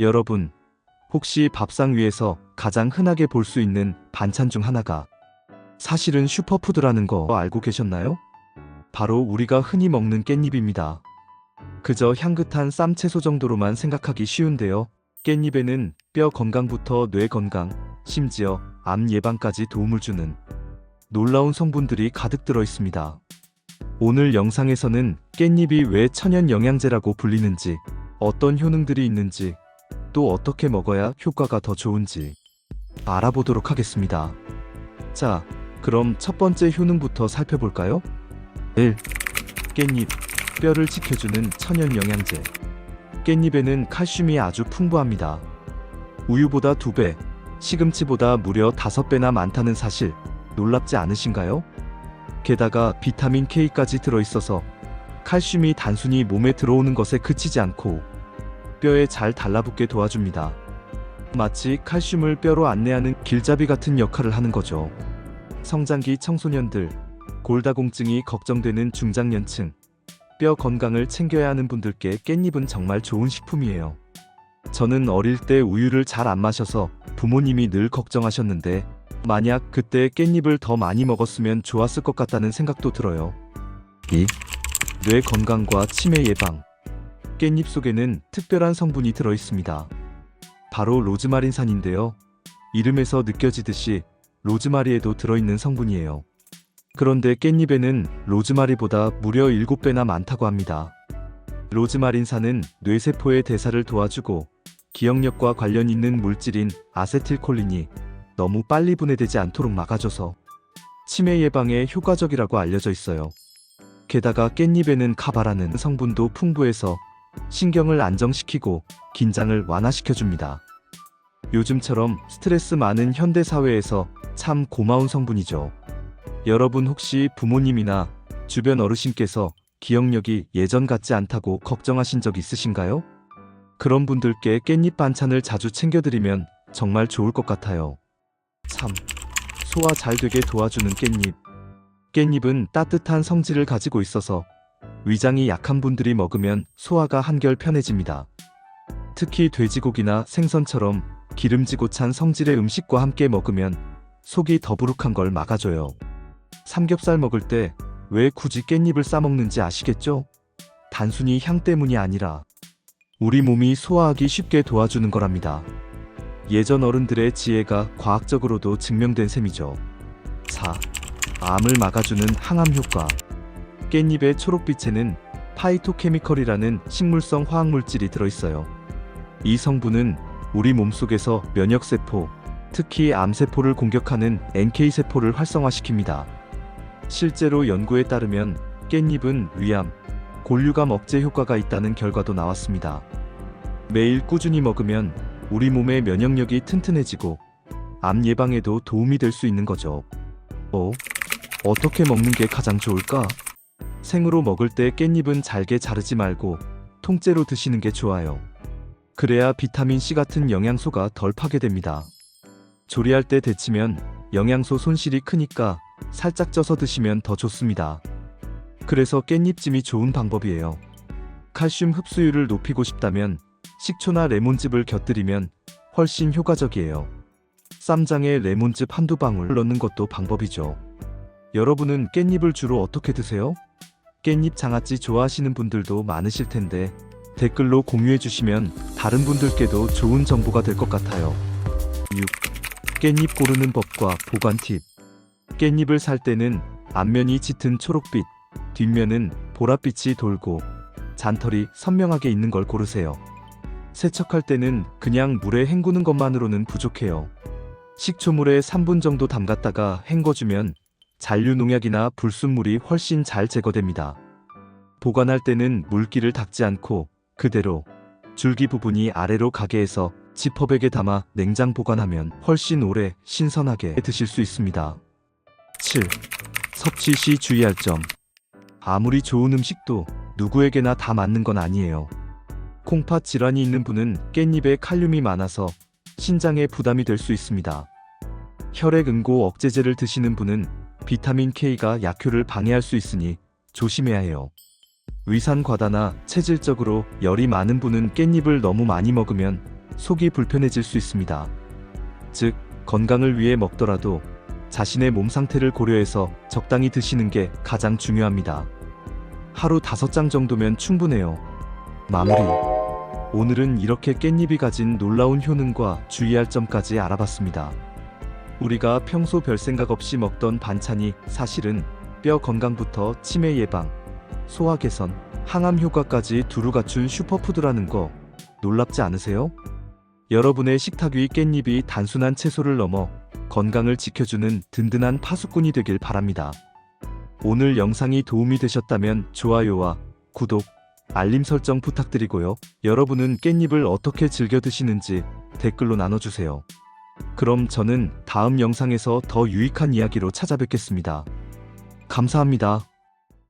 여러분, 혹시 밥상 위에서 가장 흔하게 볼 수 있는 반찬 중 하나가 사실은 슈퍼푸드라는 거 알고 계셨나요? 바로 우리가 흔히 먹는 깻잎입니다. 그저 향긋한 쌈채소 정도로만 생각하기 쉬운데요. 깻잎에는 뼈 건강부터 뇌 건강, 심지어 암 예방까지 도움을 주는 놀라운 성분들이 가득 들어 있습니다. 오늘 영상에서는 깻잎이 왜 천연 영양제라고 불리는지, 어떤 효능들이 있는지, 또 어떻게 먹어야 효과가 더 좋은지 알아보도록 하겠습니다. 자, 그럼 첫 번째 효능부터 살펴볼까요? 1. 깻잎, 뼈를 지켜주는 천연 영양제. 깻잎에는 칼슘이 아주 풍부합니다. 우유보다 2배, 시금치보다 무려 5배나 많다는 사실 놀랍지 않으신가요? 게다가 비타민 K까지 들어있어서 칼슘이 단순히 몸에 들어오는 것에 그치지 않고 뼈에 잘 달라붙게 도와줍니다. 마치 칼슘을 뼈로 안내하는 길잡이 같은 역할을 하는 거죠. 성장기 청소년들, 골다공증이 걱정되는 중장년층, 뼈 건강을 챙겨야 하는 분들께 깻잎은 정말 좋은 식품이에요. 저는 어릴 때 우유를 잘 안 마셔서 부모님이 늘 걱정하셨는데 만약 그때 깻잎을 더 많이 먹었으면 좋았을 것 같다는 생각도 들어요. 2. 뇌 건강과 치매 예방. 깻잎 속에는 특별한 성분이 들어 있습니다. 바로 로즈마린산인데요. 이름에서 느껴지듯이 로즈마리에도 들어있는 성분이에요. 그런데 깻잎에는 로즈마리보다 무려 7배나 많다고 합니다. 로즈마린산은 뇌세포의 대사를 도와주고 기억력과 관련 있는 물질인 아세틸콜린이 너무 빨리 분해되지 않도록 막아줘서 치매 예방에 효과적이라고 알려져 있어요. 게다가 깻잎에는 카바라는 성분도 풍부해서 신경을 안정시키고 긴장을 완화시켜줍니다. 요즘처럼 스트레스 많은 현대 사회에서 참 고마운 성분이죠. 여러분 혹시 부모님이나 주변 어르신께서 기억력이 예전 같지 않다고 걱정하신 적 있으신가요? 그런 분들께 깻잎 반찬을 자주 챙겨드리면 정말 좋을 것 같아요. 3. 소화 잘 되게 도와주는 깻잎. 깻잎은 따뜻한 성질을 가지고 있어서 위장이 약한 분들이 먹으면 소화가 한결 편해집니다. 특히 돼지고기나 생선처럼 기름지고 찬 성질의 음식과 함께 먹으면 속이 더부룩한 걸 막아줘요. 삼겹살 먹을 때 왜 굳이 깻잎을 싸먹는지 아시겠죠? 단순히 향 때문이 아니라 우리 몸이 소화하기 쉽게 도와주는 거랍니다. 예전 어른들의 지혜가 과학적으로도 증명된 셈이죠. 4. 암을 막아주는 항암 효과. 깻잎의 초록빛에는 파이토케미컬이라는 식물성 화학물질이 들어있어요. 이 성분은 우리 몸속에서 면역세포, 특히 암세포를 공격하는 NK세포를 활성화시킵니다. 실제로 연구에 따르면 깻잎은 위암, 골류감 억제 효과가 있다는 결과도 나왔습니다. 매일 꾸준히 먹으면 우리 몸의 면역력이 튼튼해지고 암 예방에도 도움이 될 수 있는 거죠. 어? 어떻게 먹는 게 가장 좋을까? 생으로 먹을 때 깻잎은 잘게 자르지 말고 통째로 드시는 게 좋아요. 그래야 비타민C 같은 영양소가 덜 파괴됩니다. 조리할 때 데치면 영양소 손실이 크니까 살짝 쪄서 드시면 더 좋습니다. 그래서 깻잎찜이 좋은 방법이에요. 칼슘 흡수율을 높이고 싶다면 식초나 레몬즙을 곁들이면 훨씬 효과적이에요. 쌈장에 레몬즙 한두 방울 넣는 것도 방법이죠. 여러분은 깻잎을 주로 어떻게 드세요? 깻잎 장아찌 좋아하시는 분들도 많으실 텐데 댓글로 공유해 주시면 다른 분들께도 좋은 정보가 될 것 같아요. 6. 깻잎 고르는 법과 보관 팁. 깻잎을 살 때는 앞면이 짙은 초록빛, 뒷면은 보랏빛이 돌고 잔털이 선명하게 있는 걸 고르세요. 세척할 때는 그냥 물에 헹구는 것만으로는 부족해요. 식초물에 3분 정도 담갔다가 헹궈주면 잔류 농약이나 불순물이 훨씬 잘 제거됩니다. 보관할 때는 물기를 닦지 않고 그대로 줄기 부분이 아래로 가게 해서 지퍼백에 담아 냉장 보관하면 훨씬 오래 신선하게 드실 수 있습니다. 7. 섭취 시 주의할 점. 아무리 좋은 음식도 누구에게나 다 맞는 건 아니에요. 콩팥 질환이 있는 분은 깻잎에 칼륨이 많아서 신장에 부담이 될 수 있습니다. 혈액 응고 억제제를 드시는 분은 비타민 K가 약효를 방해할 수 있으니 조심해야 해요. 위산 과다나 체질적으로 열이 많은 분은 깻잎을 너무 많이 먹으면 속이 불편해질 수 있습니다. 즉, 건강을 위해 먹더라도 자신의 몸 상태를 고려해서 적당히 드시는 게 가장 중요합니다. 하루 다섯 장 정도면 충분해요. 마무리. 오늘은 이렇게 깻잎이 가진 놀라운 효능과 주의할 점까지 알아봤습니다. 우리가 평소 별 생각 없이 먹던 반찬이 사실은 뼈 건강부터 치매 예방, 소화 개선, 항암 효과까지 두루 갖춘 슈퍼푸드라는 거 놀랍지 않으세요? 여러분의 식탁 위 깻잎이 단순한 채소를 넘어 건강을 지켜주는 든든한 파수꾼이 되길 바랍니다. 오늘 영상이 도움이 되셨다면 좋아요와 구독, 알림 설정 부탁드리고요. 여러분은 깻잎을 어떻게 즐겨 드시는지 댓글로 나눠주세요. 그럼 저는 다음 영상에서 더 유익한 이야기로 찾아뵙겠습니다. 감사합니다.